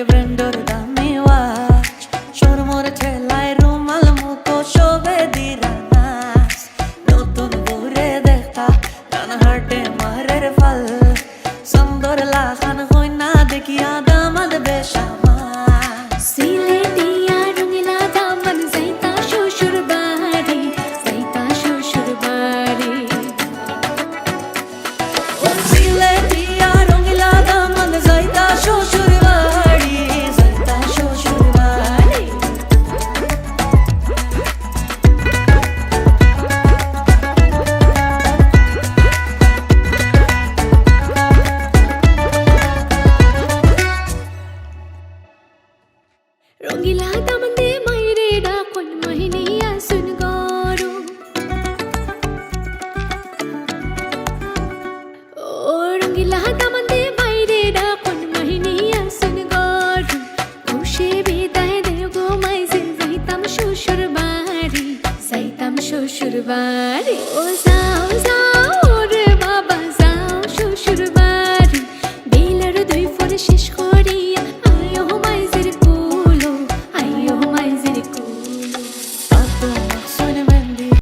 লাগে ব্র্যান্ডর দামি ওয়াচ শর্মর ঠেলায় রুমাল মুখো শোভে দিরানাস নতুন ঘুরে দেখা ডান হাটে মারের ফল। সুন্দর লাখান হই না দেখিয়া দামাদ বেশা রঙিলা দামন্দে মাইরে ডাকন মহিনী আসুন গরু ও রঙিলা দামন্দে মাইরে ডাকন মহিনী আসুন গরু খুশে বিদায় দেব গো মাইজে, যাইতাম শ্বশুর বাড়ি, যাইতাম শ্বশুর বাড়ি। ও যাও যাও রে বাবা, যাও শ্বশুর বাড়ি। বেলার দুই ফোরে শেষ